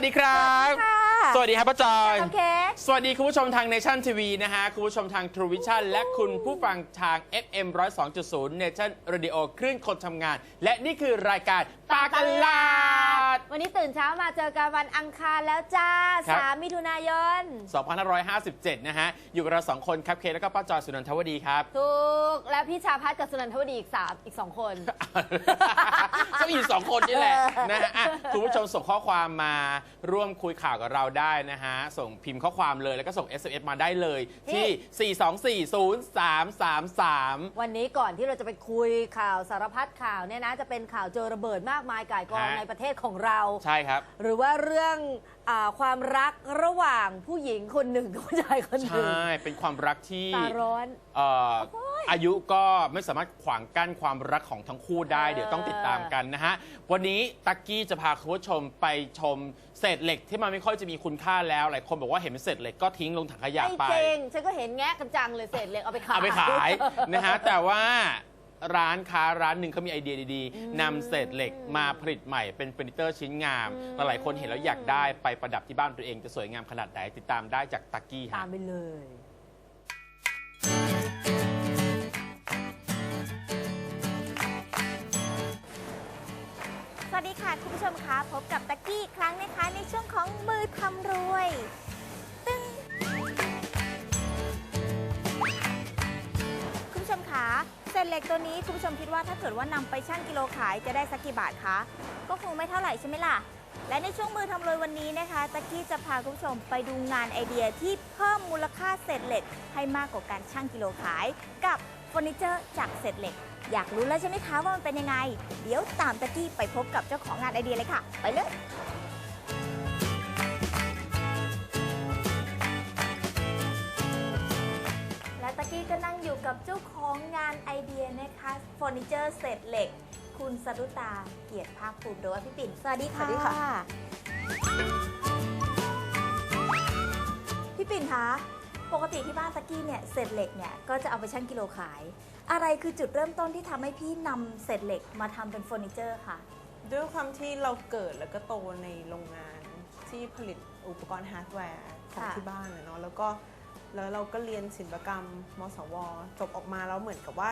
วัสดีครับค่ะสวัสดีครับป้าจอยน้องเค้กสวัสดีคุณผู้ชมทาง Nation TV นะฮะ คุณผู้ชมทาง True Vision และคุณผู้ฟังทาง FM 102.0 Nation Radio คลื่นคนทำงาน และนี่คือรายการปากกันลาด วันนี้ตื่นเช้ามาเจอกันวันอังคารแล้วจ้า ครับ 3 มิถุนายน 2557 นะฮะ อยู่กับเราสองคนครับเคแล้วก็ป้าจอยสุนันทวดีครับ ถูก แล้วพี่ชาพัฒน์กับสุนันทวดีอีก3อีก2คน ก็มีอยู่สองคนนี่แหละเออนะฮะอะคุณผู้ชมส่งข้อความมาร่วมคุยข่าวกับเราได้นะฮะ ส่งพิมพ์ข้อความเลยแล้วก็ส่ง SMS มาได้เลยที่4240333 วันนี้ก่อนที่เราจะไปคุยข่าวสารพัดข่าวเนี่ยนะ จะเป็นข่าวเจอระเบิดมากมายก่ายกองฮะในประเทศของเราใช่ครับ หรือว่าเรื่องอาความรักระหว่างผู้หญิงคนหนึ่งกับผู้ชายคนหนึ่งใช่ เป็นความรักที่ตาร้อน เอ่ออายุก็ไม่สามารถขวางกั้นความรักของทั้งคู่ได้เออเดี๋ยวต้องติดตามกันนะฮะ วันนี้ตักกี้จะพาคุณผู้ชมไปชมเศษเหล็กที่มันไม่ค่อยจะมีคุณค่าแล้ว หลายคนบอกว่าเห็นเป็นเศษเหล็กก็ทิ้งลงถังขยะไม่ไป จริง ฉันก็เห็นแงะกันจังเลยเศษเหล็กเอาไปขาย เอาไปขาย นะฮะ แต่ว่า ร้านค้าร้านหนึ่งเขามีไอเดียดีๆนำเศษเหล็กมาผลิตใหม่เป็นเฟอร์นิเจอร์ชิ้นงาม หลายๆคนเห็นแล้วอยากได้ไปประดับที่บ้านตัวเองจะสวยงามขนาดไหนติดตามได้จากตักกี้ตาฮะ มไปเลย สวัสดีค่ะ คุณผู้ชมคะพบกับตักกี้อีกครั้งนะคะ ในช่วงของมือทำรวย เศษเหล็กตัวนี้คุณผู้ชมคิดว่าถ้าเกิดว่านำไปชั่งกิโลขายจะได้สักกี่บาทคะก็คงไม่เท่าไหร่ใช่ไหมล่ะ และในช่วงมือทำรวยวันนี้นะคะตักกี้จะพาคุณผู้ชมไปดูงานไอเดียที่เพิ่มมูลค่าเศษเหล็ก ให้มากกว่าการชั่งกิโลขาย กับเฟอร์นิเจอร์จากเศษเหล็ก อยากรู้แล้วใช่ไหมคะว่ามันเป็นยังไง เดี๋ยวตามตะกี้ไปพบกับเจ้าของงานไอเดียเลยค่ะ ไปเลย กี้ก็นั่งอยู่กับเจ้าของงานไอเดียนะคะเฟอร์นิเจอร์เศษเหล็ก คุณสรุตาเกียรติภาคภูมิหรือว่าพี่ปิ่นสวัสดีค่ะสวัสดีค่ะ พี่ปิ่นคะปกติที่บ้านตะกี้เนี่ยเศษเหล็กเนี่ยก็จะเอาไปชั่งกิโลขาย อะไรคือจุดเริ่มต้นที่ทำให้พี่นำเศษเหล็กมาทำเป็นเฟอร์นิเจอร์ค่ะ ด้วยความที่เราเกิดแล้วก็โตในโรงงานที่ผลิตอุปกรณ์ฮาร์ดแวร์ของค่ะ ที่บ้านนะเนาะแล้วก็ แล้วเราก็เรียนศิลปกรรม มสว จบออกมาแล้วเหมือนกับว่า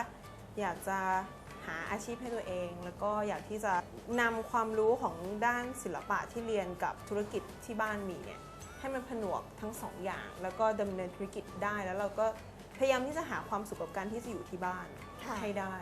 อยากจะหาอาชีพให้ตัวเอง แล้วก็อยากที่จะนำความรู้ของด้านศิลปะที่เรียนกับธุรกิจที่บ้านมีเนี่ยให้มันผนวกทั้งสองอย่าง แล้วก็ดำเนินธุรกิจได้แล้วเราก็พยายามที่จะหาความสุขกับการที่จะอยู่ที่บ้านค่ะให้ได้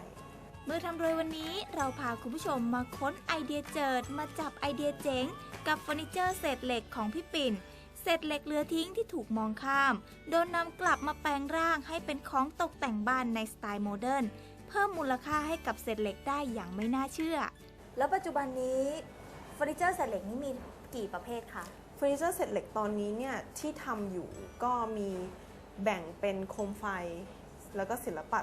มือทำรวยวันนี้เราพาคุณผู้ชมมาค้นไอเดียเจิด มาจับไอเดียเจ๋ง กับเฟอร์นิเจอร์เศษเหล็กของพี่ปิ่นเศษเหล็กเหลือทิ้งที่ถูกมองข้าม โดนนำกลับมาแปลงร่างให้เป็นของตกแต่งบ้านในสไตล์โมเดิร์นเพิ่มมูลค่าให้กับเศษเหล็กได้อย่างไม่น่าเชื่อ แล้วปัจจุบันนี้เฟอร์นิเจอร์เศษเหล็กนี้มีกี่ประเภทคะเฟอร์นิเจอร์เศษเหล็กตอนนี้เนี่ยที่ทำอยู่ก็มีแบ่งเป็นโคมไฟ แล้วก็ศิลปะ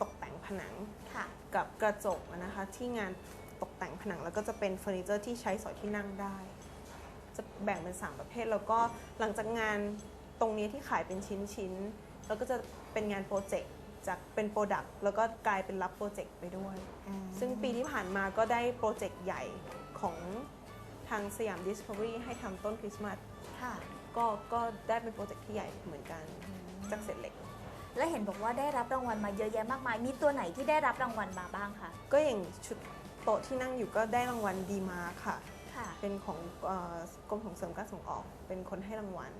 ตกแต่งผนังค่ะกับกระจกนะคะที่งานตกแต่งผนังแล้วก็จะเป็นเฟอร์นิเจอร์ที่ใช้สอยที่นั่งได้ จะแบ่งเป็น 3 ประเภท แล้วก็หลังจากงานตรงนี้ที่ขายเป็นชิ้นๆแล้วก็จะเป็นงานโปรเจกต์จากเป็นโปรดักต์แล้วก็กลายเป็นรับโปรเจกต์ไปด้วย ซึ่งปีที่ผ่านมาก็ได้โปรเจกต์ใหญ่ของทางสยาม Discovery ให้ทำต้นคริสต์มาสค่ะก็ก็ได้เป็นโปรเจกต์ที่ใหญ่เหมือนกันจากเศษเหล็ก และเห็นบอกว่าได้รับรางวัลมาเยอะแยะมากมาย มีตัวไหนที่ได้รับรางวัลมาบ้างคะก็อย่างชุดโต๊ะที่นั่งอยู่ก็ได้รางวัลดีมาค่ะ ค่ะ เป็นของเอ่อกรมส่งเสริมการส่งออก เป็นคนให้รางวัล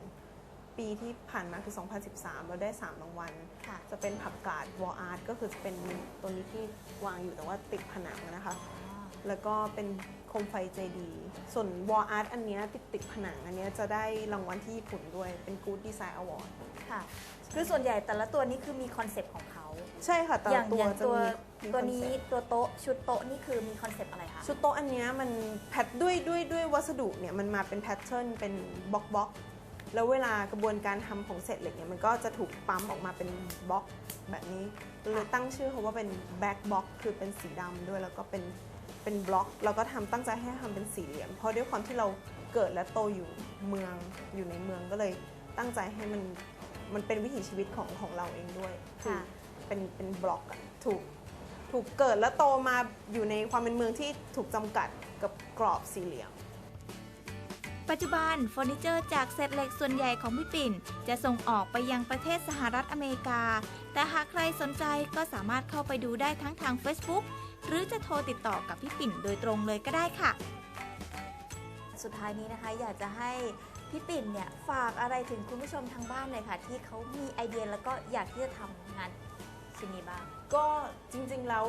ปีที่ผ่านมาคือ 2013 เราได้ 3 รางวัลค่ะจะเป็นผักกาดวอลอาร์ตก็คือจะเป็นตัวนี้ที่วางอยู่แต่ว่าติดผนังนะคะ แล้วก็เป็นโคมไฟเจดี ส่วนวอลอาร์ตอันเนี้ยติดติดผนัง อันเนี้ยจะได้รางวัลที่ญี่ปุ่นด้วย เป็น Good Design Award ค่ะ คือส่วนใหญ่แต่ละตัวนี้คือมีคอนเซปต์ของเขา ใช่ค่ะแต่อละย่างตัอวย่างจะตัวมีมีตัวคอนี้เซ็ปต์ตัวโต๊ะชุดโต๊ะนี่คือมีคอนเซปต์อะไรคะ ชุดโต๊ะอันเนี้ยมันแพทด้วยด้วยด้วยวัสดุเนี่ยมันมาเป็นแพทเทิร์นเป็นบล็อกบล็อกแล้วเวลากระบวนการทำของเศษเหล็กเนี่ยมันก็จะถูกปั๊มออกมาเป็นบล็อกแบบนี้เลยตั้งชื่อเขาว่าเป็นแบ็กบล็อกคือเป็นสีดำด้วยแล้วก็เป็นเป็นบล็อกแล้วก็ทำตั้งใจให้ทำเป็นสี่เหลี่ยม เพราะด้วยความที่เราเกิดและโตอยู่เมืองอยู่ในเมืองก็เลยตั้งใจให้มันมันเป็นวิถีชีวิตของของเราเองด้วยคือค่ะเป็นเป็นบล็อกอะถูก ถูกเกิดและโตมาอยู่ในความเป็นเมืองที่ถูกจำกัดกับกรอบสี่เหลี่ยม ปัจจุบันเฟอร์นิเจอร์จากเศษเหล็กส่วนใหญ่ของพี่ปิ่น จะส่งออกไปยังประเทศสหรัฐอเมริกา แต่หากใครสนใจก็สามารถเข้าไปดูได้ทั้งทาง Facebook หรือจะโทรติดต่อกับพี่ปิ่นโดยตรงเลยก็ได้ค่ะ สุดท้ายนี้นะคะอยากจะให้พี่ปิ่นเนี่ยฝากอะไรถึงคุณผู้ชมทางบ้านเลยค่ะ ที่เขามีไอเดียแล้วก็อยากที่จะทำงานชิ้นนี้บ้าง ก็จริงๆแล้ว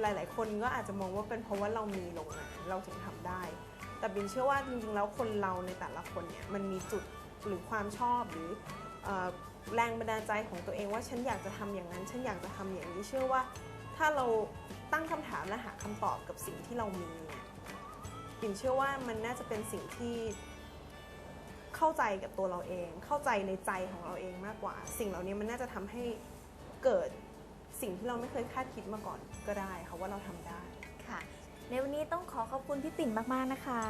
หลาย ๆ คนก็อาจจะมองว่าเป็นเพราะว่าเรามีโรงงานเราถึงทำได้ แต่บินเชื่อว่าจริงๆแล้วคนเราในแต่ละคนเนี่ยมันมีจุดหรือความชอบหรือเอ่อแรงบันดาลใจของตัวเองว่าฉันอยากจะทำอย่างนั้น ฉันอยากจะทำอย่างนี้เชื่อว่าถ้าเราตั้งคำถามและหาคำตอบกับสิ่งที่เรามีเนี่ยบินเชื่อว่ามันน่าจะเป็นสิ่งที่ เข้าใจกับตัวเราเอง เข้าใจในใจของเราเองมากกว่า สิ่งเหล่านี้มันน่าจะทำให้เกิด สิ่งที่เราไม่เคยคาดคิดมาก่อนก็ได้ค่ะว่าเราทำได้ค่ะ ในวันนี้ต้องขอขอบคุณพี่ปิ่นมากๆนะคะ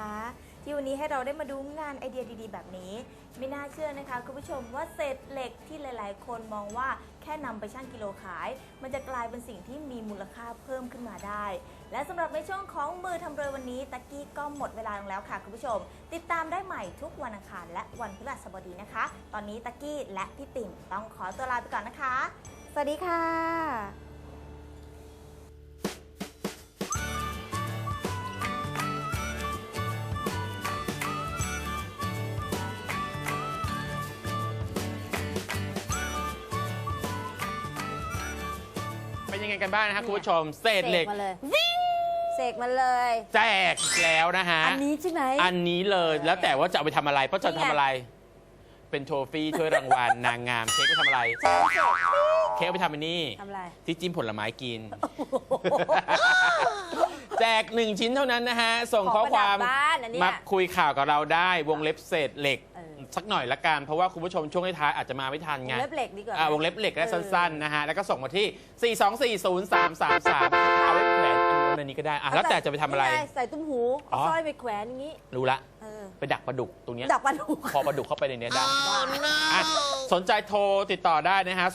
ที่วันนี้ให้เราได้มาดูงานไอเดียดีๆ แบบนี้ ไม่น่าเชื่อนะคะคุณผู้ชมว่าเศษเหล็กที่หลายๆ คนมองว่าแค่นำไปชั่งกิโลขาย มันจะกลายเป็นสิ่งที่มีมูลค่าเพิ่มขึ้นมาได้ และสำหรับในช่วงของมือทำเรือวันนี้ตะกี้ก็หมดเวลาลงแล้วค่ะคุณผู้ชม ติดตามได้ใหม่ทุกวันอังคารและวันพฤหัสบดีนะคะ ตอนนี้ตะกี้และพี่ปิ่นต้องขอตัวลาไปก่อนนะคะ สวัสดีค่ะเป็นยังไงกันบ้างนะครับคุณผู้ชมเศษเหล็กมาเลยเสกมาเลย แจกอีกแล้วนะฮะอันนี้ใช่ไหมอันนี้เลยแล้วแต่ว่าจะเอาไปทำอะไรเพราะจะทำอะไร เป็นโทฟี่ช่วยรางวัลนางงามเค้กไปทำอะไร เค้กเอาไปทำอันนี้ทำอะไร ที่จิ้มผลไม้กิน แจกหนึ่งชิ้นเท่านั้นนะฮะ ส่งข้อความของประดับบ้านอันเนี้ยมาคุยข่าวกับเราได้ วงเล็บเศษเหล็ก เออ สักหน่อยละกัน เพราะว่าคุณผู้ชมช่วงท้ายๆอาจจะมาไม่ทันไงเล็บเหล็กดีกว่า อ่าวงเล็บเหล็กและสั้น ๆ นะฮะ แล้วก็ส่งมาที่ 4240333 เอาไว้ แขวนอันนี้ก็ได้อะแล้วแต่จะไปทำอะไรนี่งใส่ตุ้มหูอ๋อเอาสร้อยไปแขวนอย่างนี้ รู้ละ เออ ไปดักปลาดุกตรงเนี้ยดับปลาดุก พอปลาดุกเข้าไปในเนี้ยได้อะสนใจโทรติดต่อได้นะฮะ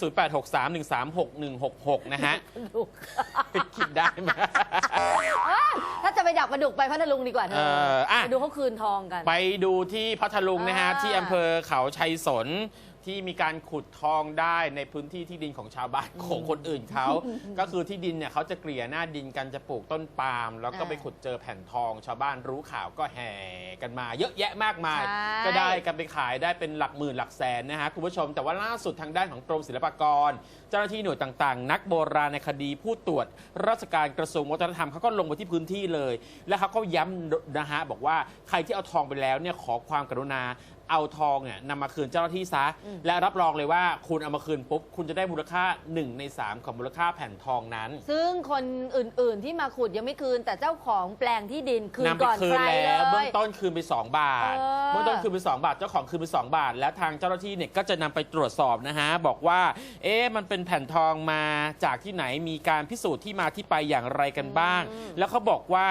0863136166 นะฮะคิดได้ไหมถ้าจะไปดับปลาดุกไปพัทลุงดีกว่าเธเอออะ ไปดูเขาคืนทองกัน ไปดูที่พัทลุงนะฮะ อ่า ที่อำเภอเขาชัยสน ที่มีการขุดทองได้ในพื้นที่ที่ดินของชาวบ้านของคนอื่นเขา ก็คือที่ดินเนี่ยเขาจะเกลี่ยหน้าดินกันจะปลูกต้นปาล์มแล้วก็อ่าไปขุดเจอแผ่นทอง ชาวบ้านรู้ข่าวก็แห่กันมา เยอะแยะมากมาย ใช่ ก็ได้กันไปขายได้เป็นหลักหมื่นหลักแสนนะฮะคุณผู้ชม แต่ว่าล่าสุดทางด้านของกรมศิลปากร เจ้าหน้าที่หน่วยต่างๆ นักโบราณในคดีผู้ตรวจ ราชการกระทรวงวัฒนธรรมเขาก็ลงไปที่พื้นที่เลย และเขาก็ย้ำนะฮะบอกว่าใครที่เอาทองไปแล้วเนี่ยขอความกรุณา เอาทองเนี่ยนำมาคืนเจ้าหน้าที่ซะ อืม และรับรองเลยว่าคุณเอามาคืนปุ๊บ คุณจะได้มูลค่า 1 ใน 3 ของมูลค่าแผ่นทองนั้น ซึ่งคนอื่น ๆ ที่มาขุดยังไม่คืน แต่เจ้าของแปลงที่ดินคืนนำไปก่อนคืใคนรเลแล้วเบื้องยต้นคืนไป 2 บาทเออ เบื้องต้นคืนไป 2 บาทเจ้าของคืนไป 2 บาท แล้วทางเจ้าหน้าที่เนี่ยก็จะนำไปตรวจสอบนะฮะ บอกว่า เอ๊ะมันเป็นแผ่นทองมาจากที่ไหนมีการพิสูจน์ที่มาที่ไปอย่างไรกันบ้าง แล้วเขาบอกว่า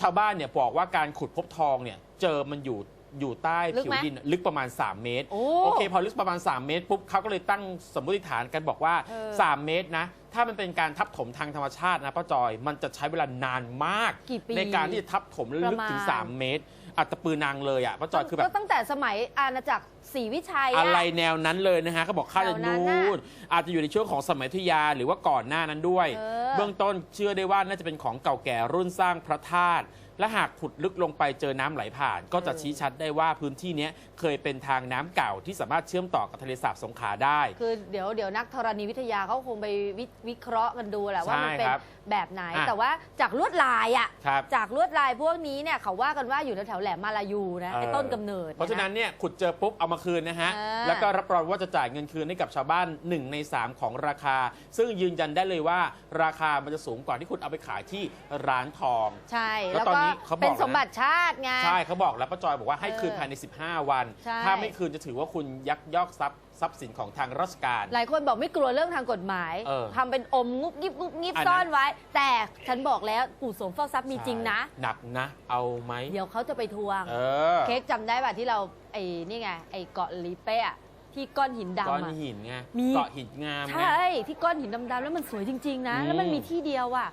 ชาวบ้านเนี่ยบอกว่าการขุดพบทองเนี่ยเจอมันอยู่ อยู่ใต้ลึกผิวไหมดินลึกประมาณ 3 เมตรโอ้โอเคพอลึกประมาณ 3 เมตรปุ๊บเขาก็เลยตั้งสมมติฐานกันบอกว่า เออ 3 เมตรนะ ถ้ามันเป็นการทับถมทางธรรมชาตินะป้าจอยมันจะใช้เวลานานมาก กี่ปีในการที่จะทับถมและลึกถึง ประมาณ 3 เมตร อัตตปือนางเลยอะป้าจอยคือแบก็บตั้งแต่สมัยอาณาจักรศรีวิชัยอะไรอะแนวนั้นเลยนะฮะเขาบอกข้าจะแถวนั้นนู่น่ะนอาจจะอยู่ในช่วงของสมัยอยุธยาหรือว่าก่อนหน้านั้นด้วย เออเบื้องต้นเชื่อได้ว่าน่าจะเป็นของเก่าแก่รุ่นสร้างพระธาตุ และหากขุดลึกลงไปเจอน้ำไหลผ่าน ก็จะชี้ชัดได้ว่าพื้นที่เนี้ยเคยเป็นทางน้ำเก่าที่สามารถเชื่อมต่อกับทะเลสาบสงขลาได้ คือเดี๋ยวเดี๋ยวนักธรณีวิทยาเขาคงไปวิวิเคราะห์กันดูแหละว่ามันเป็นใช่ครับแบบไหนอะแต่ว่าจากลวดลายอะครับจากลวดลายพวกนี้เนี่ยเขาว่ากันว่าอยู่แถวๆแหลมมาลายูนะไอ้เออต้นกำเนิด เพราะฉะนั้นเนี่ยขุดเจอปุ๊บเอามาคืนนะฮะเออแล้วก็รับรองว่าจะจ่ายเงินคืนให้กับชาวบ้าน 1 ใน 3 ของราคา ซึ่งยืนยันได้เลยว่าราคามันจะสูงกว่าที่คุณเอาไปขายที่ร้านทอง ใช่แล้วแล้วตอนก็นี้เขาบอกเป็นแล้วนะสมบัติชาติไง ใช่เขาบอกแล้วป้าจอยบอกว่าให้คืนเออภายใน 15 วัน ใช่ ถ้าไม่คืนจะถือว่าคุณยักยอกทรัพย์ทรัพย์สินของทางราชการ หลายคนบอกไม่กลัวเรื่องทางกฎหมายเออทำเป็นอมงุบงิบงุบงิบอันนั้น ซ่อนไว้ แต่ฉันบอกแล้วปู่โสมเฝ้าทรัพย์มีจริงนะหนักนะ เอาไหมเดี๋ยวเขาจะไปทวง เออเค้กจำได้ป่ะที่เราไอ้นี่ไงไอ้เกาะลีเป้อะที่ก้อนหินก้อนดำอะ หินไงมี เกาะหินงามไง ใช่ที่ก้อนหินดำๆแล้วมันสวยจริง ๆ นะ อืมแล้วมันมีที่เดียวอะ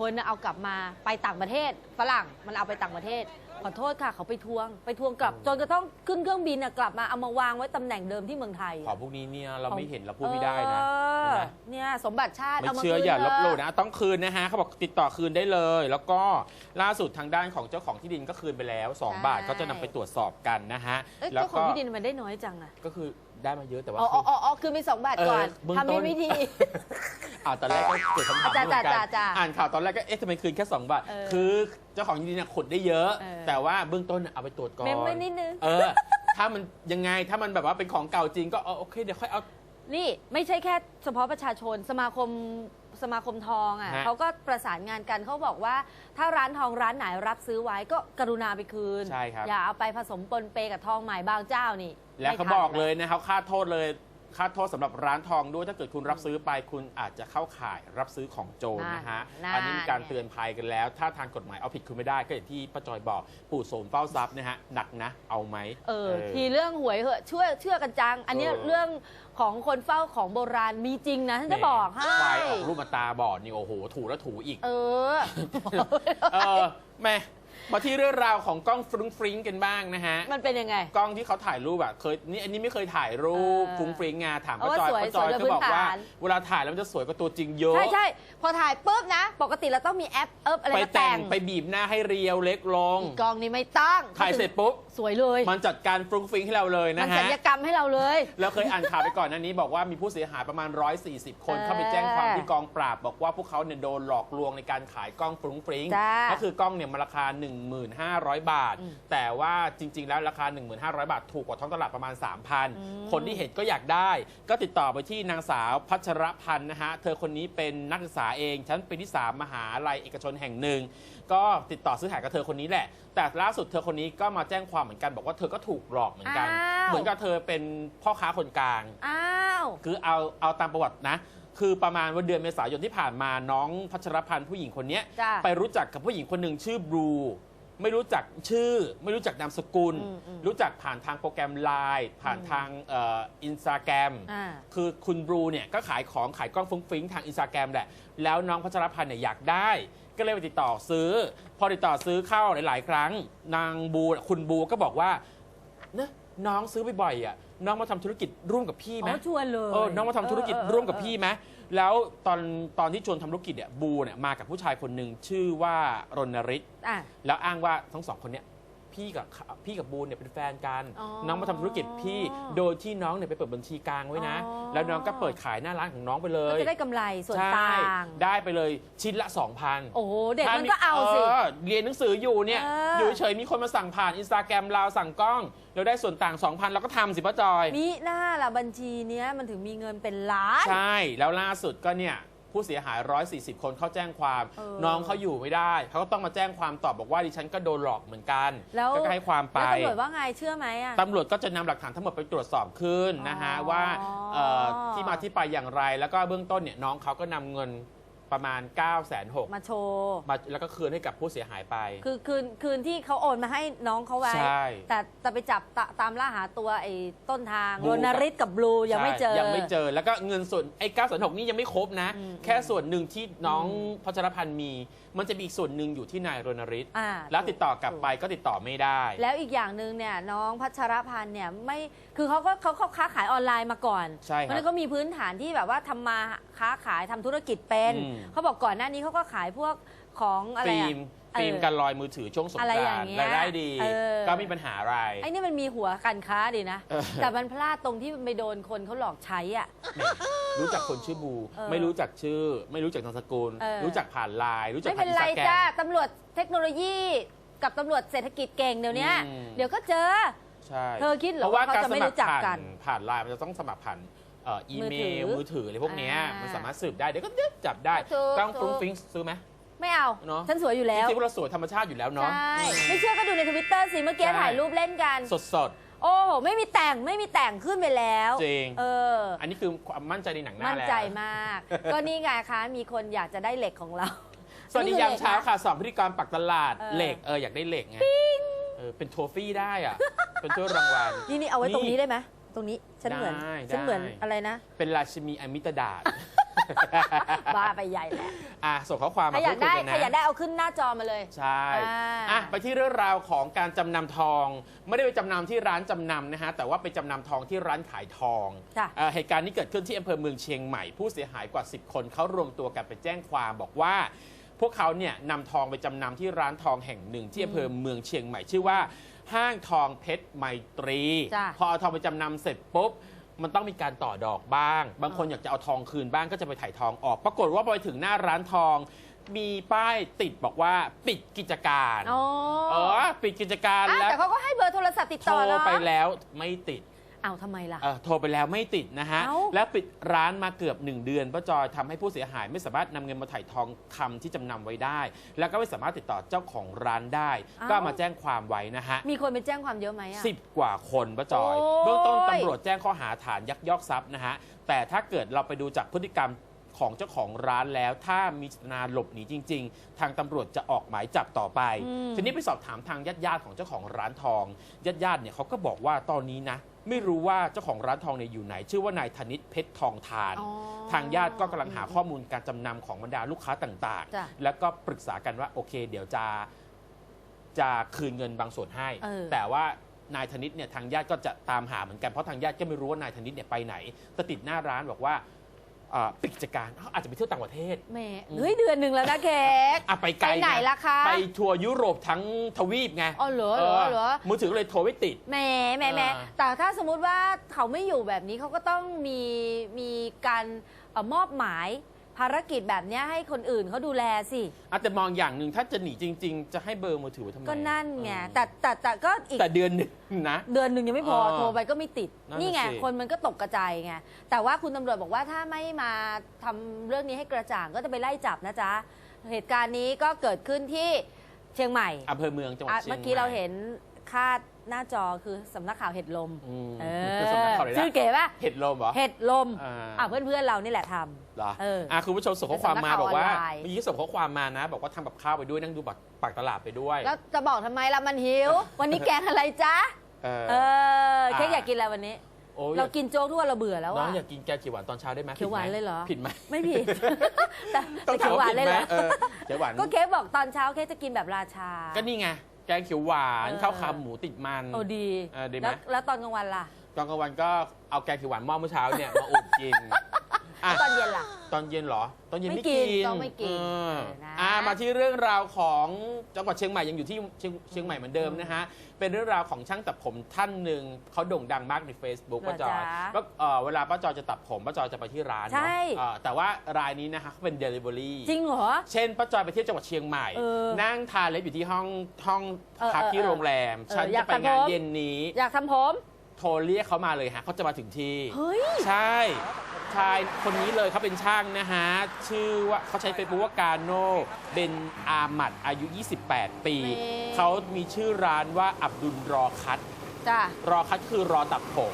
คนน่ะเอากลับมาไปต่างประเทศ ฝรั่งมันเอาไปต่างประเทศ ขอโทษค่ะเขาไปทวง ไปทวงกลับจนกระทั่งขึ้นเครื่องบินอะกลับมาเอามาวางไว้ตำแหน่งเดิมที่เมืองไทย ของพวกนี้เนี่ยเราไม่เห็นเราพูดไม่ได้นะเออใช่ไหม เนี่ยสมบัติชาติไม่เอามาเชื่อคืนอย่าลบหลู่เถนะ ต้องคืนนะฮะเขาบอกติดต่อคืนได้เลย แล้วก็ล่าสุดทางด้านของเจ้าของที่ดินก็คืนไปแล้ว 2 บาทก็จะนำไปตรวจสอบกันนะฮะเอ้ยแล้วเจ้าขอก็งที่ดินมันได้น้อยจังอะ ก็คือ ได้มาเยอะแต่ว่าอ๋ออ๋ออ๋ออ๋อคือมีสองบาทก่อนเออเบื้องทำต้มีนวิธีอ่าตอนแรกก็เกิดคำถามจ้าเหมือนกัจ้าจ้าอ่านข่าวตอนแรกก็เอ๊ะทำไมคืนแค่ 2 บาท เออคือเจ้าของที่ดินเนี่ยขุดได้เยอะ เออแต่ว่าเบื้องต้นเอาไปตรวจก่อนเมมไว้นิดนึง เออ ถ้ามันยังไงถ้ามันแบบว่าเป็นของเก่าจริงก็เออโอเคเดี๋ยวค่อยเอา นี่ไม่ใช่แค่เฉพาะประชาชนสมาคม สมาคมทองอะฮะ เขาก็ประสานงานกันเขาบอกว่า ถ้าร้านทองร้านไหนรับซื้อไว้ก็กรุณาไปคืน ใช่ครับ อย่าเอาไปผสมปนเปกับทองใหม่บางเจ้านี่แล้วเขาไม่ทันบอกเลยนะครับค่าโทษเลย ค่าโทษสำหรับร้านทองด้วยถ้าเกิดคุณรับซื้อไปคุณอาจจะเข้าข่ายรับซื้อของโจรนะฮะนั่นอันนี้มีการไงเตือนภัยกันแล้ว ถ้าทางกฎหมายเอาผิดคุณไม่ได้ก็อย่างที่ป้าจอยบอกปู่โสมเฝ้าทรัพย์นะฮะหนักนะเอาไหม เออทีเรื่องหวยเหอะเชื่อเชื่อกันจัง อันเนี้ยเออ เรื่องของคนเฝ้าของโบราณมีจริงนะฉันจะบอกให้ควายออกรูปมาตาบอดนี่โอ้โหถูแล้วถูอีก เออ เออแม่ มาที่เรื่องราวของกล้องฟรุ้งฟริ้งกันบ้างนะฮะ มันเป็นยังไง กล้องที่เขาถ่ายรูปอะเคยนี่อันนี้ไม่เคยถ่ายรูปเออฟรุ้งฟริ้งไงถามเอาป้าว่าจอยสวยป้าจอยสวยก็บอกว่าบนพื้นฐาน เวลาถ่ายแล้วมันจะสวยกว่าตัวจริงเยอะ ใช่ใช่พอถ่ายปุ๊บนะ ปกติเราต้องมีแอปเอิบอะไรไปมาแต่แต่งงไปบีบหน้าให้เรียวเล็กลงอีกกองนี้ไม่ตั้งถ่ายเสร็จปุ๊บ สวยเลยมันจัดการฟรุ้งฟริ้งให้เราเลยมันะนศัฮะลยกรรมให้เราเลย แล้วเคยอ่านข่าวไปก่อนหนั้นนี้บอกว่ามีผู้เสียหายประมาณ 140 คนเออเข้าไปแจ้งความที่กองปราบ บอกว่าพวกเขาเนี่ยโดนหลอกลวงในการขายกล้องฟรุ้งฟริ้งจ้าก็คือกล้องเนี่ยมันราคา1,500 บาทอืมแต่ว่าจริง ๆ แล้วราคา 1,500 บาท ถูกกว่าท้องตลาดประมาณม3,000 คนที่เห็นก็อยากได้ ก็ติดต่อไปที่นางสาวพัชรพันธ์นะฮะ เธอคนนี้เป็นนักศึกษาเอง ชั้นปีที่ 3 มหาลัยเอกชนแห่งหนึ่ง ก็ติดต่อซื้อขายกับเธอคนนี้แหละ แต่ล่าสุดเธอคนนี้ก็มาแจ้งความเหมือนกันบอกว่าเธอก็ถูกหลอกเหมือนกันอ้าวเหมือนกับเธอเป็นพ่อค้าคนกลาง อ้าว คือเอาเอาตามประวัตินะคือประมาณวันเดือนเมษายนที่ผ่านมาน้องพัชรพันธ์ผู้หญิงคนเนี้ยจ้าไปรู้จักกับผู้หญิงคนหนึ่งชื่อบลู ไม่รู้จักชื่อ ไม่รู้จักนามสกุล อืมอืมรู้จักผ่านทางโปรแกรมไลน์ผ่านอืมทางเอินสตาแกรมอ่า คือคุณบลูเนี่ยก็ขายของขายกล้องฟุ้งฟิ้งทางอินสตาแกรมแหละ แล้วน้องพัชรพันธ์เนี่ยอยากได้ ก็เลยไปติดต่อซื้อ พอติดต่อซื้อเข้าหลาย ๆ ครั้ง นางบูคุณบูก็บอกว่าเนะน้องซื้อบ่อยๆอะน้องมาทำธุรกิจร่วมกับพี่ไหม อ๋อชวนเลย เออน้องมาทำธุรกิจเออเออร่วมกับพี่ไหม แล้วตอนตอนที่ชวนทำธุรกิจเนี่ยบูเนี่ยมากับผู้ชายคนหนึ่งชื่อว่ารณฤทธิ์อะ แล้วอ้างว่าทั้งสองคนเนี่ยพี่กับเขาพี่กับบูเนี่ยเป็นแฟนกัน อ๋อน้องมาทำธุรกิจพี่โดยที่น้องเนี่ยไปเปิดบัญชีกลางไว้นะ อ๋อ แล้วน้องก็เปิดขายหน้าร้านของน้องไปเลก็ยจะได้กำไรส่วนใช่ต่าง ได้ไปเลยชิ้นละ 2,000 โอ้โห เด็กมันก็เอาสิเรียนหนังสืออยู่เนี่ย เออออยู่เฉยๆมีคนมาสั่งผ่านอินสตาแกรมเราสั่งกล้องเราได้ส่วนต่าง 2,000 เราก็ทำสิป้าจอยนี่หน้าล่ะบัญชีเนี้ยมันถึงมีเงินเป็นล้าน ใช่ แล้วล่าสุดก็เนี่ย ผู้เสียหาย 140 คนเข้าแจ้งความ เออน้องเขาอยู่ไม่ได้ เขาก็ต้องมาแจ้งความตอบบอกว่าดิฉันก็โดนหลอกเหมือนกันแล้ว ก็ให้ความไป แล้วตำรวจว่าไงเชื่อไหมอะตำรวจก็จะนำหลักฐานทั้งหมดไปตรวจสอบขึ้นนะฮะ อ๋อ ว่าเอ่อที่มาที่ไปอย่างไรแล้วก็เบื้องต้นเนี่ยน้องเขาก็นำเงิน ประมาณ 9 6 0 0 0มาโชว์ มาแล้วก็คืนให้กับผู้เสียหายไป คือคืนคืนที่เขาโอนมาให้น้องเขาไว้ ใช่ แต่แต่ไปจับตะตามล่าหาตัวไอ้ต้นทางบลู โรนริศกับบลูยังไม่เจอ ใช่ยังไม่เจอแล้วก็เงินส่วนไอ้9 6 0 0นี่ยังไม่ครบนะ อืมแค่ส่วนหนึ่งที่น้องพัชรพันธ์มีมันจะมีอีกส่วนหนึ่งอยู่ที่นายรณฤทธิ์อ่าแล้วติดต่อกลับไปก็ติดต่อไม่ได้ แล้วอีกอย่างหนึ่งเนี่ยน้องพัชรพันธ์เนี่ยไม่คือเขาก็เขาเขาค้าขายออนไลน์มาก่อนใช่เพคราะรับฉะนั้นก็มีพื้นฐานที่แบบว่าทำมาค้าขายทำธุรกิจเป็น อืม เขาบอกก่อนหน้านี้เขาก็ขายพวกของอะไรฟิอะ ล์มเออ ฟิล์มกันลอยมือถือช่วงสงอะไรกอราย่างนต์เงี้ยรายได้ดี เออ ก็ไม่มีปัญหาอะไร ไอ้นี่มันมีหัวการค้าดีนะ เออ แต่มันพลาดตรงที่มันไปโดนคนเขาหลอกใช้อะแหมรู้จักคนชื่อบู เออไม่รู้จักชื่อ ไม่รู้จักนามสกุล เออ รู้จักผ่านไลน์รู้จักไม่ผ่าเป็นนอินสไรตาแกรจ้าม ตำรวจเทคโนโลยีกับตำรวจเศรษฐกิจเก่งเดี๋ยวนี้อืม เดี๋ยวก็เจอ ใช่เธอคิดเหรอเพราะว่าว่าเขาการจะสไม่มัครู้รจักผ่านกันผ่านไลน์มันจะต้องสมัครผ่านเอ่ออีเมลมืมืออถืถือออะไรพวกเนี้ยอ่ามัมันสามารถสืบได้เดี๋ยวก็จับได้ถูกกล้องถูฟกรุ้งฟริ้งซื้อไหม ไม่เอา เนอะฉันสวยอยู่แล้ว จริงๆเราสวยธรรมชาติอยู่แล้วเนาะ ใช่ ไม่เชื่อก็ดูในทวิตเตอร์สิ เมื่อกี้ใช่ ถ่ายรูปเล่นกัน สดสดโอ้โห ไม่มีแต่งไม่มีแต่งขึ้นไปแล้ว จริง เออๆอันนี้คือความมั่นใจในหนังหน้ามั่นแล้วใจมาก ก็นี่ไงคะ มีคนอยากจะได้เหล็กของเรา สวัสดียามเช้าค่ะสองพิธีกรปักตลาดเออ เหล็กเอออยากได้เหล็กไงเออเป็นโทฟี่ได้อะ เป็นถ้วยรางวัล นี่นี่เอาไว้ตรงนี่นี้ได้ไหม ตรงนี้ ฉันเหมือน ได้ฉันเหมือนได้ อะไรนะ เป็นราชินีอมิตดาษ บ้าไปใหญ่แหละอะส่งข้อความใครมาอยาพูกดคุยได้กันใครอยากนะได้เอาขึ้นหน้าจอมาเลย ใช่อ่า อะไปที่เรื่องราวของการจำนำทอง ไม่ได้ไปจำนำที่ร้านจำนำนะฮะแต่ว่าไปจำนำทองที่ร้านขายทองจ้ะ เอ่อเหตุการณ์นี้เกิดขึ้นที่อำเภอเมืองเชียงใหม่ผู้เสียหายกว่า 10 คนเขารวมตัวกันไปแจ้งความบอกว่า พวกเขาเนี่ยนำทองไปจำนำที่ร้านทองแห่งหนึ่งที่อำเภอเมืองเชียงใหม่ชื่อว่า ห้างทองเพชรไมตรี จ้ะ พอเอาทองไปจำนำเสร็จปุ๊บ มันต้องมีการต่อดอกบ้าง บางคนอยากจะเอาทองคืนบ้างก็จะไปถ่ายทองออก ปรากฏว่าพอไปถึงหน้าร้านทอง มีป้ายติดบอกว่าปิดกิจการ อ๋อเออ ปิดกิจการอะแล้วแต่เขาก็ให้เบอร์โทรศัพท์ติดโทต่อรเนาะ ไปแล้วไม่ติด อ้าวทำไมล่ะ เออโทรไปแล้วไม่ติดนะฮะ เอ้า แล้วปิดร้านมาเกือบ 1 เดือนป้าจอยทำให้ผู้เสียหายไม่สามารถนำเงินมาถ่ายทองคำที่จำนำไว้ได้ แล้วก็ไม่สามารถติดต่อเจ้าของร้านได้ก็มาแจ้งความไว้นะฮะมีคนไปแจ้งความเยอะไหมอะ สิบกว่าคนป้าจอย โอ้ย เบื้องต้นตำรวจแจ้งข้อหาฐานยักยอกทรัพย์นะฮะ แต่ถ้าเกิดเราไปดูจากพฤติกรรม ของเจ้าของร้านแล้ว ถ้ามีเจตนาหลบหนีจริง ๆ ทางตำรวจจะออกหมายจับต่อไปทีนี้ไปสอบถามทางญาติๆของเจ้าของร้านทองญาติๆเนี่ยเขาก็บอกว่าตอนนี้นะ ไม่รู้ว่าเจ้าของร้านทองเนี่ยอยู่ไหน ชื่อว่านายธนิตเพชรทองทาน อ๋อ ทางญาติก็กำลังหาข้อมูลการจำนำของบรรดาลูกค้าต่างจ้ะๆ แล้วก็ปรึกษากันว่าโอเค เดี๋ยวจะจะคืนเงินบางส่วนให้ เออ แต่ว่านายธนิตเนี่ยทางญาติก็จะตามหาเหมือนกันเพราะทางญาติก็ไม่รู้ว่านายธนิตเนี่ยไปไหนแต่ติดหน้าร้านบอกว่าเอ่อปิดกิจการเขาอาจจะไปเที่ยวต่างประเทศ แหม่เฮ้ยเดือนหนึ่งแล้วนะเค้ก อะไปไกลไปไหนงล่ะคะ ไปทัวร์ยุโรปทั้งทวีปไงอ๋อเหรอเหรอเหรอมือถือก็เลยโทรไม่ติด แหมแหมแหมอ่า แต่ถ้าสมมุติว่าเขาไม่อยู่แบบนี้เขาก็ต้องมีมีการเอ่อมอบหมาย ภารกิจแบบเนี้ยให้คนอื่นเขาดูแลสิ อาจจะมองอย่างหนึ่งถ้าจะหนีจริง ๆ จะให้เบอร์มือถือไว้ทำไมก็นั่นไงเออแต่แต่แต่ก็อีก แต่เดือนหนึ่งนะ เดือนหนึ่งยังไม่พอเออโทรไปก็ไม่ติด นั่นน่ะนี่ไงสิ คนมันก็ตกกระจายไงแต่ว่าคุณตำรวจบอกว่าถ้าไม่มาทำเรื่องนี้ให้กระจ่างก็จะไปไล่จับนะจ๊ะ เหตุการณ์นี้ก็เกิดขึ้นที่เชียงใหม่อำเภอเมืองจังหวัดอะเชียงใหม่ เมื่อกี้เราเห็นคาด หน้าจอคือสำนักข่าวเห็ดลมอืมเอเป็นสำนักข่าวเลยชื่อนะเก๋ป่ะเห็ดลมเหรอ เห็ดลมอ่า อะเพื่อนๆเรานี่แหละทำเหรอเอออะคุณผู้ชมส่งข้อความมาเป็นสำนักข่าวบอกว่าออนไลน์เมื่อกี้ส่งข้อความมานะ บอกว่าทำกับข้าวไปด้วยนั่งดูปากตลาดไปด้วยแล้วจะบอกทำไมล่ะมันหิว วันนี้แกงอะไรจ๊ะ เออเออเค้กอะอยากกินอะไรวันนี้ โอ้ยเรากินโจ๊กทุกวันเราเบื่อแล้วน้องอะอยากกินแกงเขียวหวานตอนเช้าได้ไหมเขียวหวานผิดไมเลยเหรอ ผิดไหมไม่ผิด แต่ต้องแต่เขียวหวานเลยเหรอถมผิดไมเออเขียวหวานก็เค้กบอกตอนเช้าเค้กจะกินแบบราชา ก็นี่ไงแกงเขียวหวานเออ ข้าวขาหมูติดมันโอ้ดีเออดีไหมแล้วแล้วตอนกลางวันล่ะ ตอนกลางวันก็เอาแกงเขียวหวานหม้อเมื่อเช้าเนี่ยมาอุดกิน อะตอนเย็นล่ะ ตอนเย็นเหรอ ตอนเย็นไม่ไม่กิกินนต้องไม่กินเออเออนะ อ่ามาที่เรื่องราวของจังหวัดเชียงใหม่ยังอยู่ที่เชียงเชียงใหม่เหมือนเดิมนะฮะ เป็นเรื่องราวของช่างตัดผมท่านหนึ่งเขาโด่งดังมากใน Facebook เหรอป้าจอยจ๊ะว่าเอ่อเวลาป้าจอยจะตัดผมป้าจอยจะไปที่ร้านใช่เนาะเอ่อแต่ว่ารายนี้นะคะเขาเป็น Delivery จริงเหรอ เช่นป้าจอยไปเที่ยวจังหวัดเชียงใหม่ เออนั่งทานเล็บอยู่ที่ห้องห้องเออพักที่เออโรงแรม เออฉันอยาจะกไปตัดงานผม เย็นนี้ อยากทำผม โทรเรียกเขามาเลยฮะเขาจะมาถึงที่ เฮ้ย ใช่ ชายคนนี้เลยเขาเป็นช่างนะฮะ ชื่อว่าเขาใช้เฟซบุ๊กว่ากาโนเบนอามัดอายุ 28 ปี นี่ เขามีชื่อร้านว่าอับดุลรอคัต จ้ะ รอคัตคือรอตัดผม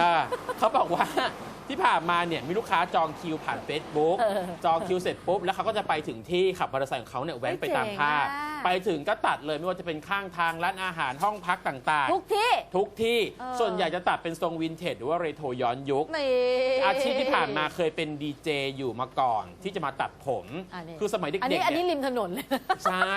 อ่าเขาบอกว่า ที่ผ่านมาเนี่ยมีลูกค้าจองคิวผ่าน Facebook เออจองคิวเสร็จปุ๊บ แล้วเขาก็จะไปถึงที่ขับมอเตอร์ไซค์ของเขาเนี่ยแว้นไปตามภาพเจ๋งอะ ไปถึงก็ตัดเลยไม่ว่าจะเป็นข้างทางร้านอาหารห้องพักต่างทุกที่ๆทุกที่เออ ส่วนใหญ่จะตัดเป็นทรงวินเทจหรือว่าเรโทรย้อนยุค นี่ อาชีพที่ผ่านมาเคยเป็นดีเจอยู่มาก่อน ที่จะมาตัดผมอันนี้คือสมัยเด็กอันๆนี้อันนี้เนี่ยริมถนนเลย ใช่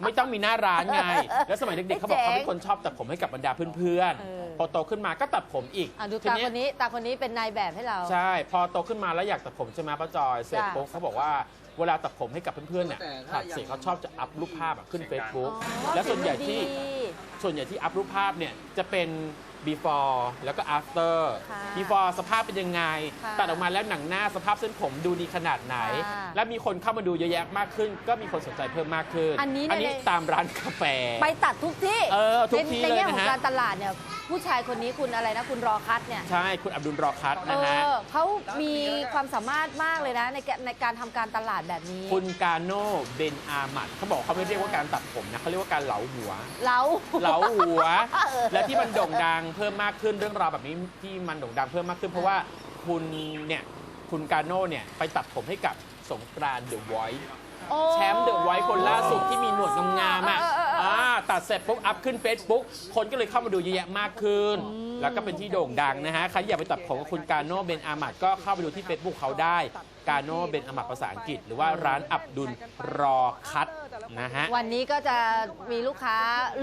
ไม่ต้องมีหน้าร้านไง แล้วสมัยเด็กๆเขาบอกเจ๋งเขาเป็นคนชอบตัดผมให้กับบรรดาเพื่อนเออ ๆพอโตขึ้นมาก็ตัดผมอีกอะดูทีตานี้คนนี้ตาคนนี้เป็นนายแบบให้เรา ใช่ พอโตขึ้นมาแล้วอยากตัดผมใช่ไหมป้าจอย เสร็จจ้ะปุ๊บเขาบอกว่า เวลาตัดผมให้กับเพื่อนๆเนี่ยตัดเสร็จเขาชอบจะอัพรูปภาพอะขึ้น Facebook แล้วส่วนใหญ่ที่ดีส่วนใหญ่ที่อัพรูปภาพเนี่ยจะเป็น before แล้วก็ after ค่ะ before สภาพเป็นยังไง ค่ะตัดออกมาแล้วหนังหน้าสภาพเส้นผมดูดีขนาดไหน ค่ะและมีคนเข้ามาดูเยอะแยะมากขึ้น ก็มีคนสนใจเพิ่มมากขึ้นอันนี้เนี่ยตามร้านกาแฟ ไปตัดทุกที่เออทุกที่ในเลยแง่นะของฮะ การตลาดเนี่ยผู้ชายคนนี้คุณอะไรนะคุณรอคัดเนี่ย ใช่ คุณอับดุลรอคัตเอนะฮะ อเขามีความสามารถมากเลยนะในการในการทำการตลาดแบบนี้คุณกาโนเบนอามัดเขาบอกเขาไม่เรียกว่าการตัดผมนะเขาเรียกว่าการเหลาหัว เรา เหลาหัวเออและที่มันโด่งดังเพิ่มมากขึ้นเรื่องราวแบบนี้ที่มันโด่งดังเพิ่มมากขึ้น เพราะว่าคุณเนี่ยคุณกาโน่เนี่ยไปตัดผมให้กับสงกรานต์เดอะไวท์โอ้แชมป์เดอะไวท์คนล่าสุดที่มีหนวดงามๆอะเออเออเอออ่าตัดเสร็จปุ๊บอัพขึ้น Facebook คนก็เลยเข้ามาดูเยอะแยะมากขึ้น แล้วก็เป็นที่โด่งดังนะฮะ ใครอยากไปตัดผมกับคุณกาโนเบนอามัดก็เข้าไปดูที่ Facebook เขาได้ กาโนเบนอามัดภาษาอังกฤษ หรือว่าร้านอับดุลรอคัตนะฮะ วันนี้ก็จะมีลูกค้า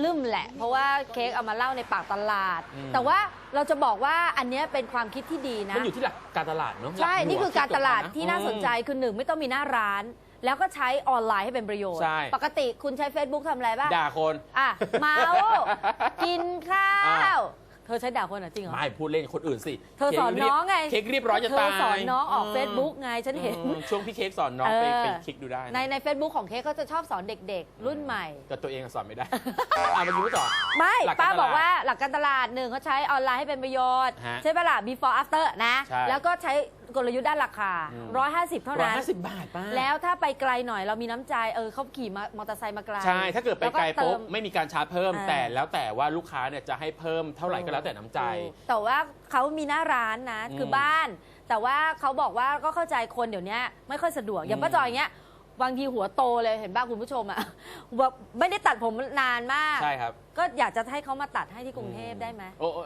ลืมแหละ เพราะว่าเค้กเอามาเล่าในปากตลาด อืม แต่ว่าเราจะบอกว่าอันเนี้ยเป็นความคิดที่ดีนะ มันอยู่ที่หลักการตลาดเนาะใช่หลัหวนี่คือการตลาดที่น่าสนใจอืคือหนึ่งไม่ต้องมีหน้าร้าน แล้วก็ใช้ออนไลน์ให้เป็นประโยชน์ ใช่ ปกติคุณใช้ Facebook ทำอะไรบ้างมด่าคน อะเมาส์กินข้าอะว เธอใช้ด่าคนเหรอจริงเหรอ ไม่พูดเล่นคนอื่นสิเธอสอนน้องไง เค้กเรียบร้อยจะเธตาอยสอนน้องออกม Facebook ไงฉันเห็น อืมช่วงพี่เค้กสอนน้องไปเออ ไปคลิกดูได้นะในใน Facebook ของเค้กเขาจะชอบสอนเด็กๆ รุ่นใหม่ แต่ตัวเองอะสอนไม่ได้ อะมันรู้ต่อ ไม่หลักการป้าบอกตลาดว่าหลักการตลาดหนึ่งเขาใช้ออนไลน์ให้เป็นประโยชน์ ฮะใช่ปะล่ะ before after นะ ใช่ แล้วก็ใช้ กลยุทธ์ด้านราคา อืม 150 เท่าร้อยนั้น ห้าสิบบาทป้าแล้วถ้าไปไกลหน่อยเรามีน้ำใจเออเขาขี่มามอเตอร์ไซค์มาไกลใช่ ถ้าเกิดไปไกลแวปุ๊บเติม ไม่มีการชาร์จเพิ่ม อ่า แต่แล้วแต่ว่าลูกค้าเนี่ยจะให้เพิ่มเท่าไหร่ก็แล้วแต่น้ำใจแต่ว่าเขามีหน้าร้านนะ อืมคือบ้าน แต่ว่าเขาบอกว่าก็เข้าใจคนเดี๋ยวนี้ไม่ค่อยสะดวก อย่างอืมป้าจอยอย่างเงี้ยบางทีหัวโตเลยเห็นบ้าคุณผู้ชมอะแบบไม่ได้ตัดผมนานมาก ใช่ครับ ก็อยากจะให้เขามาตัดให้ที่กรุงเทพได้ไหมโอ้โอ้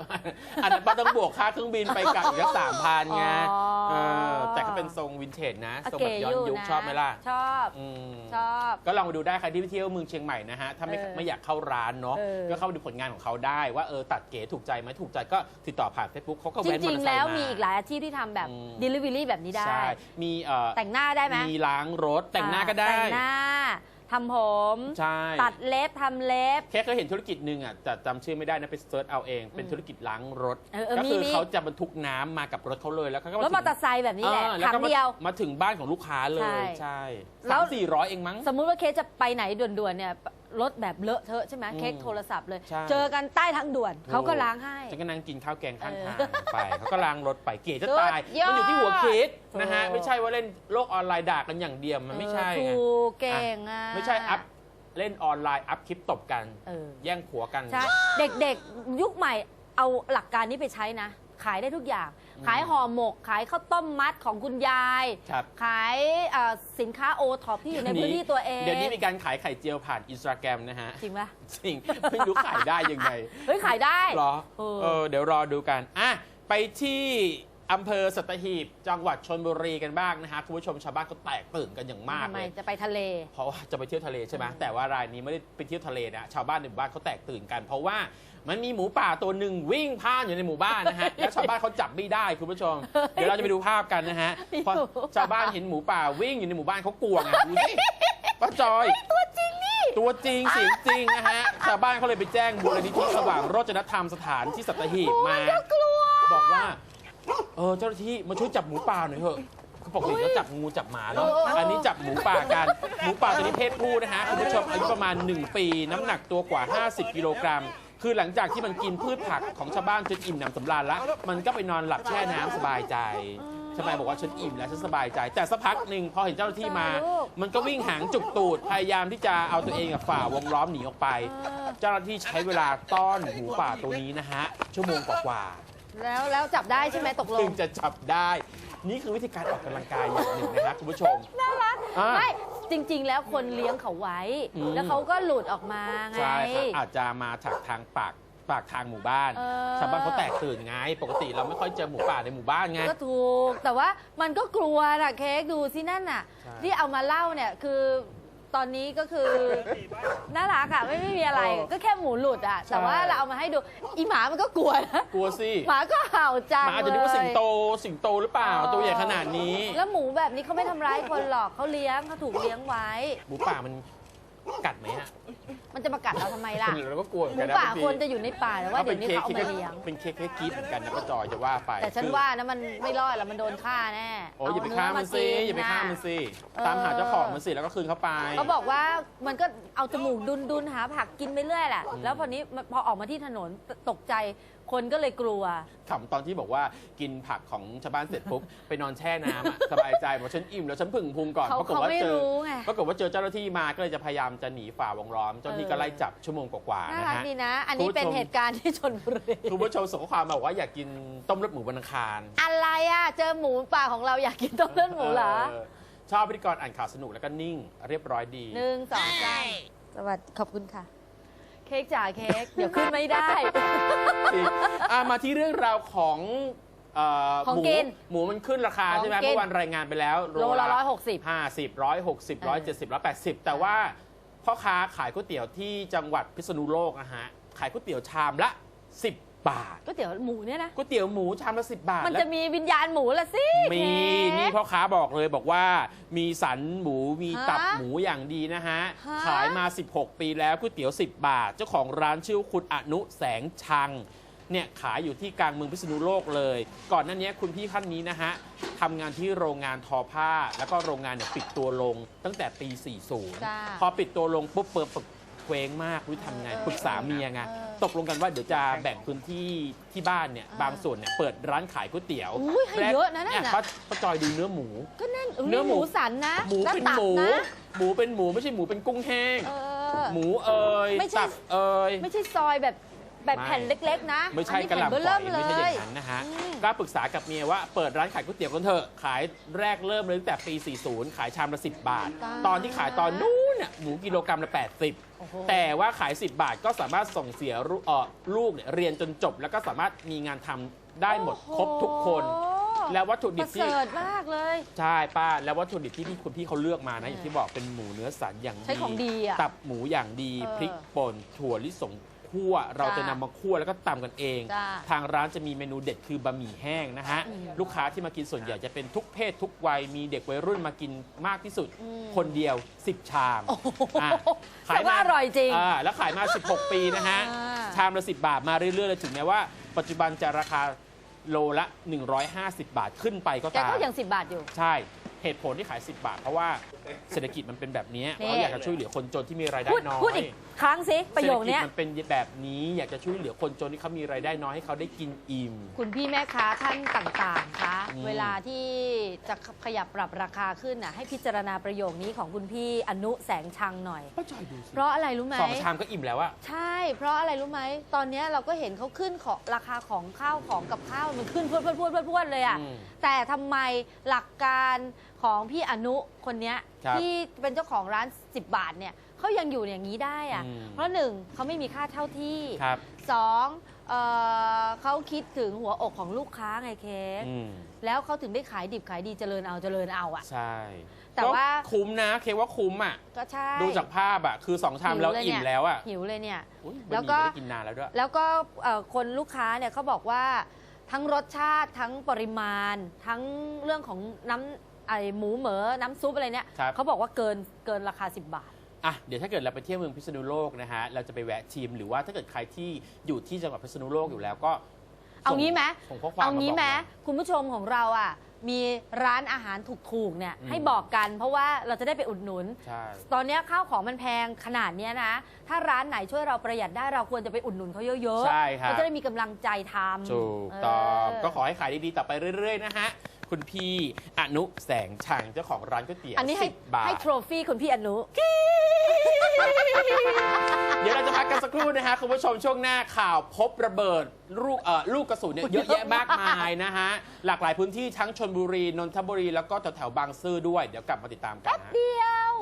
อันนั้นป้าต้องบวกค่าเครื่องบินไปกลับอีกสามพันไงอ๋อ เออแต่ก็เป็นทรงวินเทจนะโอทรงเคแบบย้อนอยู่ยุคนะชอบไหมล่ะชอบ อืม ชอบ ก็ลองไปดูได้ใครที่ไปเที่ยวเมืองเชียงใหม่นะฮะ ถ้าไม่เออไม่อยากเข้าร้านเนาะ เออ ก็เข้าไปดูผลงานของเขาได้ว่าเออตัดเก๋ถูกใจไหมถูกใจก็ติดต่อผ่าน Facebook เขาก็จแว้นมอริเตง อร์ๆ ไซค์แล้วมา มีอีกหลายอาชีพที่ทำแบบ อืม delivery แบบนี้ได้ ใช่ มีเอ่อแต่งหน้าได้ไหมมีล้างรถแต่งหน้าก็ได้ แต่งหน้า ทำผม ใช่ ตัดเล็บทำเล็บ แค่เคยเห็นธุรกิจหนึ่งอะแต่จำชื่อไม่ได้นะไปเซิร์ชเอาเอง เป็นธุรกิจล้างรถ เออเออก็คือมีมี เขาจะบรรทุกน้ำมากับรถเขาเลยแล้วเขาก็รถมอเตอร์ไซค์แบบนี้แหละเออแล้วครั้ก็งมาเดียวมาถึงบ้านของลูกค้าเลใช่ยใช่แล้สาวมสี่ร้อยเองมั้ง สมมุติว่าเคสจะไปไหนด่วนๆเนี่ย รถแบบเลอะเทอะใช่ไหมอืมเค้กโทรศัพท์เลย ใช่ เจอกันใต้ทางด่วนเขาก็ล้างให้ ฉันก็นั่งกินข้าวแกงข้างเออทางไปเขาก็ล้างรถไปเก๋จะสุดตายยอด มันอยู่ที่หัวคิดนะฮะถูกไม่ใช่ว่าเล่นโลกออนไลน์ด่ากันอย่างเดียวมันไม่ใช่เออไง ถูกเก่งอะ ไม่ใช่อัพเล่นออนไลน์อัพคลิปตบกัน เออ แย่งผัวกัน ใช่เด็กๆ ยุคใหม่เอาหลักการนี้ไปใช้นะ ขายได้ทุกอย่างอืม ขายห่อหมก ขายข้าวต้มมัดของคุณยาย ครับขายเอ่อสินค้าโอท็อปที่อยู่ในพื้นที่ตัวเองเดี๋ยวนี้มีการขายไข่เจียวผ่านอินสตาแกรมนะฮะ จริงปะจริง ไม่รู้ขายได้ยังไงเฮ้ยขายได้ เหรอเออ เออ เดี๋ยวรอดูกัน อะ ไปที่ อำเภอสัตหีบจังหวัดชนบุรีกันบ้างนะฮะคุณผู้ชมชาวบ้านก็แตกตื่นกันอย่างมากทำไมเลยจะไปทะเล เพราะว่าจะไปเที่ยวทะเลใช่ไหมอืมแต่ว่ารายนี้ไม่ได้ไปเที่ยวทะเลนะชาวบ้านในหมู่บ้านเขาแตกตื่นกัน เพราะว่ามันมีหมูป่าตัวหนึ่งวิ่งผ่านอยู่ในหมู่บ้านนะฮะ แล้วชาวบ้านเขาจับไม่ได้คุณผู้ชม เดี๋ยวเราจะไปดูภาพกันนะฮะพอชาวบ้านเห็นหมูป่าวิ่งอยู่ในหมู่บ้านเขากลัวไงดูสิป้าจอย ตัวจริงนี่ ตัวจริงเสียงจริงนะฮะชาวบ้านเขาเลยไปแจ้งมูลนิธิสว่างโรจนธรรมสถานที่สัตหีบมาบอกว่า เออเจ้าหน้าที่มาช่วยจับหมูป่าหน่อยเถอะคือปกติเขาจับงูจับหมาเนาะเออเอออันนี้จับหมูป่ากัน หมูป่าตัวนี้เพศผู้นะฮะคุณผู้ชมอายุประมาณ 1 ปี น้ำหนักตัวกว่า 50 กิโลกรัม คือหลังจากที่มันกินพืชผักของชาวบ้านจนอิ่มหนำสำราญแล้ว มันก็ไปนอนหลับแช่น้ำสบายใจชาวบ้านบอกว่าฉันอิ่มแล้วฉันสบายใจ แต่สักพักหนึ่งพอเห็นเจ้าหน้าที่มา มันก็วิ่งหางจุกตูด พยายามที่จะเอาตัวเองอะฝ่าวงล้อมหนีออกไป เจ้าหน้าที่ใช้เวลาต้อนหมูป่าตัวนี้นะฮะชั่วโมงกว่าๆ แล้วแล้วจับได้ใช่ไหมตกลถึงงจะจับได้ นี่คือวิธีการออกกำลังกายอย่างหนึ่งนะครับคุณผู้ชม น่ารักไม่จริง ๆ แล้วคนเลี้ยงเขาไว้ อืม แล้วเขาก็หลุดออกมาไง ใช่ครับอาจจะมาจากทางปากปากทางหมู่บ้านเออ ชาวบ้านเขาแตกตื่นไง ปกติเราไม่ค่อยเจอหมูป่าในหมู่บ้านไง ก็ถูกแต่ว่ามันก็กลัวนะเค้กดูสินั่นน่ะ ใช่ ที่เอามาเล่าเนี่ยคือ ตอนนี้ก็คือ น่ารักอะไม่ไม่มีอะไรก็แค่หมูหลุดอะแต่ว่าเราเอามาให้ดู อีหมามันก็กลัวนะกลัวสิหมาก็เห่าจังหมาอาจจะนึกว่าสิงโตเลยสิงโตหรือเปล่าเออตัวใหญ่ขนาดนี้ แล้วหมูแบบนี้เขาไม่ทำร้ายคนหรอกเขาเลี้ยงเขาถูกเลี้ยงไว้ หมูป่ามัน กัดไหมฮะมันจะมากัดเราทำไมล่ะเราก็กลัวเหหมือนมูกันนะป่าบางทีควรจะอยู่ในป่าแต่ว่าเดี๋ยวนี้เขาเอามาเลี้ยง เป็นเค้กเค้กกีดเหมือนกันนะป้าจอยจะว่าไปแต่ฉันคือว่านะมันไม่รอดแล้วมันโดนฆ่าแน่โอ้ยอย่าไปฆ่ามันสิเนื้อย่าไปฆ่ามันสิเออตามหาเจ้าของมันสิแล้วก็คืนเขาไป เขาบอกว่ามันก็เอาจมูกดุนดุนๆหาผักกินไปเรื่อยแหละอืมแล้วพอนี้มันพอออกมาที่ถนนตตกใจ คนก็เลยกลัว ขำตอนที่บอกว่ากินผักของชาวบ้านเสร็จปุ๊บ ไปนอนแช่น้ำอะสบายใจบอกฉันอิ่มแล้วฉันผึ่งพุงก่อนเขาปรากฏเขาว่าไม่เจอรู้ไง ปรากฏว่าเจอเจ้าหน้าที่มาก็เลยจะพยายามจะหนีฝ่าวงล้อม เจ้าหน้าที่ก็ไล่จับชั่วโมงกว่าๆน่านะรักฮะ ดีนะ อันนี้คุณผู้ชมเป็นเหตุการณ์ที่ชนบุรีคุณผู้ชมส่งข้อความมาบอกว่าอยากกินต้มเลือดหมูบนอังคารอะไรอะ เจอหมูป่าของเราอยากกินต้มเลือดหมูเหรอเออชอบพิธีกรอ่านข่าวสนุกแล้วก็นิ่ง เรียบร้อยดี หนึ่งสองสามสวัสดีขอบคุณค่ะเคค้กจ่าเค้กเดี๋ยวขึ้นไม่ได้ อะมาที่เรื่องราวของเอ่อของหมูกินหมูมันขึ้นราคาของใช่ไหมกินเมื่อวานรายงานไปแล้วโลละร้อยหกสิบห้าสิบร้อยหกสิบร้อยเจ็ดสิบร้อยแปดสิบแต่ว่าพ่อค้าขายก๋วยเตี๋ยวที่จังหวัดพิษณุโลกนะฮะขายก๋วยเตี๋ยวชามละ10บาทก๋วยเตี๋ยวหมูเนี่ยนะ ก๋วยเตี๋ยวหมูชามละ10บาทมันและจะมีวิญญาณหมูละสิมีเค้ก นี่พ่อค้าบอกเลยบอกว่า มีสันหมูมีฮะตับหมูอย่างดีนะฮะ ฮะ ขายมา 16 ปีแล้วก๋วยเตี๋ยว 10 บาท เจ้าของร้านชื่อคุณอนุแสงชังเนี่ยขายอยู่ที่กลางเมืองพิษณุโลกเลย ก่อนหน้านี้คุณพี่ท่านนี้นะฮะทำงานที่โรงงานทอผ้า แล้วก็โรงงานเนี่ยปิดตัวลงตั้งแต่ปีจ้า40พอปิดตัวลงปุ๊บเปิดปึกเค ว้งมากรู้ทำไงปรึกษาเมียไงเออตกลงกันว่าเดี๋ยวจะแบ่งพื้นที่ที่บ้านเนี่ยอ่าบางส่วนเนี่ยเปิดร้านขายก๋วยเตี๋ยวอุ้ยให้เยอะนะนั่นเนี่ยน่ะป้าป้าจอยดูเนื้อหมู ก็นั่นเนื้อหมูหมูสันนะหมูแล้วเป็นตับหมูนะหมูเป็นหมูไม่ใช่หมูเป็นกุ้งแห้งเออหมูเอ่ยไม่ใช่ตับเอ่ยไม่ใช่ซอยแบบแบบไม่แผ่นเล็กๆ นะ ไม่ใช่อันนี้กระหแผ่นล่ำเบอร์ปล่เริ่อมยเลไม่ใช่อยยย่างนั้นนะฮะอืมก็ปรึกษากับเมียว่าเปิดร้านขายก๋วยเตี๋ยวกันเถอะ ขายแรกเริ่มเลยตั้งแต่ปี 40 ขายชามละ 10 บาทตายตอนที่ขายตอนนู้นน่ะหมูกิโลกรัมละโอ้โห80 แต่ว่าขาย 10 บาทก็สามารถส่งเสียลูกเอ่อลูกเนี่ยเรียนจนจบ แล้วก็สามารถมีงานทำได้หมดครบทุกคนโอ้โหแล้ววัตถุปดิบระที่เสริฐมากเลย ใช่ป้าแล้ววัตถุดิบที่พี่คุณพี่เขาเลือกมานะ อย่างที่บอกเป็นหมูเนื้อสันอย่างดี ใช้ของดีอะตับหมูอย่างดีเออ พริกป่นถั่วลิสง คั่ว เราจะจ้านำมาคั่วแล้วก็ตำกันเอง จ้าทางร้านจะมีเมนูเด็ดคือบะหมี่แห้งนะฮะ อืมลูกค้าที่มากินส่วนใหญ่จะเป็นทุกเพศทุกวัย มีเด็กวัยรุ่นมากินมากที่สุด อืมคนเดียว 10 ชามอะแต่ว่าอร่อยจริงอ่าแล้วขายมา 16 ปีนะฮะ อ่า ชามละ 10 บาทมาเรื่อยๆเลยถึงแม้ว่า ปัจจุบันจะราคาโลละ 150 บาทขึ้นไปก็แกตาม ก็ยังสิบบาทอยู่ ใช่ เหตุผลที่ขาย 10 บาท เพราะว่าเศรษฐกิจมันเป็นแบบนี้ นี่เขาอยากจะช่วยเหลือคนจนที่มีรายได้พูดน้อย พูดอีก ครั้งสิประโยคเนี้ยเศรษฐกิจมันเป็นแบบนี้อยากจะช่วยเหลือคนจนที่เขามีรายได้น้อยให้เขาได้กินอิ่ม คุณพี่แม่ค้าท่านต่างๆ คะ อืม เวลาที่จะขยับปรับราคาขึ้นน่ะให้พิจารณาประโยคนี้ของคุณพี่อนุแสงชังหน่อย ป้าจอยดูสิเพราะอะไรรู้ไหม สองชามก็อิ่มแล้วอะใช่ เพราะอะไรรู้ไหม ตอนเนี้ยเราก็เห็นเขาขึ้นของราคาของข้าวของกับข้าวมันขึ้นพรวดพรวดพรวดพรวดพรวดเลยอะ อืม แต่ทำไมหลักการของพี่อนุคนเนี้ยครับ ที่เป็นเจ้าของร้าน 10 บาทเนี่ย เขายังอยู่อย่างนี้ได้อะอืม เพราะหนึ่งเขาไม่มีค่าเช่าที่ครับสองเอ่อเขาคิดถึงหัวอกของลูกค้าไงเคสอืมแล้วเขาถึงได้ขายดิบขายดีเจริญเอาเจริญเอาอะใช่แต่ว่า ก็คุ้มนะเคว่าคุ้มอะก็ใช่ ดูจากภาพอะคือสองชามแล้วหิวเลยอิ่มเนี่ยแล้วอะหิวเลยเนี่ย อุ๊ยแล้บะวหก็มี่ไม่ได้กินนานแล้วด้วย แล้วก็เอ่อคนลูกค้าเนี่ยเขาบอกว่าทั้งรสชาติทั้งปริมาณ ทั้งเรื่องของน้ำไอหมูเหมอน้ำซุปอะไรเนี่ยครับ เขาบอกว่าเกินเกินราคา 10 บาท อะเดี๋ยวถ้าเกิดเราไปเที่ยวเมืองพิษณุโลกนะฮะเราจะไปแวะชิมหรือว่าถ้าเกิดใครที่อยู่ที่จังหวัดพิษณุโลกอยู่แล้วก็เอางี้ไหมส่งข้อความเอางี้ไหมมาบอกคุณผู้ชมของเราอะมีร้านอาหารถูกๆเนี่ยอืมให้บอกกัน เพราะว่าเราจะได้ไปอุดหนุน ใช่ ตอนเนี้ยข้าวของมันแพงขนาดเนี้ยนะ ถ้าร้านไหนช่วยเราประหยัดได้เราควรจะไปอุดหนุนเขาเยอะๆใช่ครับเราจะได้มีกำลังใจทำถูกต้องเก็ขอให้ขายดีๆต่อไปเรื่อยๆนะฮะ คุณพี่อนุแสงชังเจ้าของร้านก๋วยเตี๋ยวอันนี้ให้10บาท ให้โทรฟี่คุณพี่อนุ เดี๋ยวเราจะพักกันสักครู่นะฮะ คุณผู้ชมช่วงหน้าข่าวพบระเบิดลูกเอ่อลูกกระสุนเนี่ยเยอะแยะมากมายนะฮะ หลากหลายพื้นที่ทั้งชนบุรี นนทบุรี แล้วก็แถวๆบางซื่อด้วย เดี๋ยวกลับมาติดตามกันนะฮะ เดียว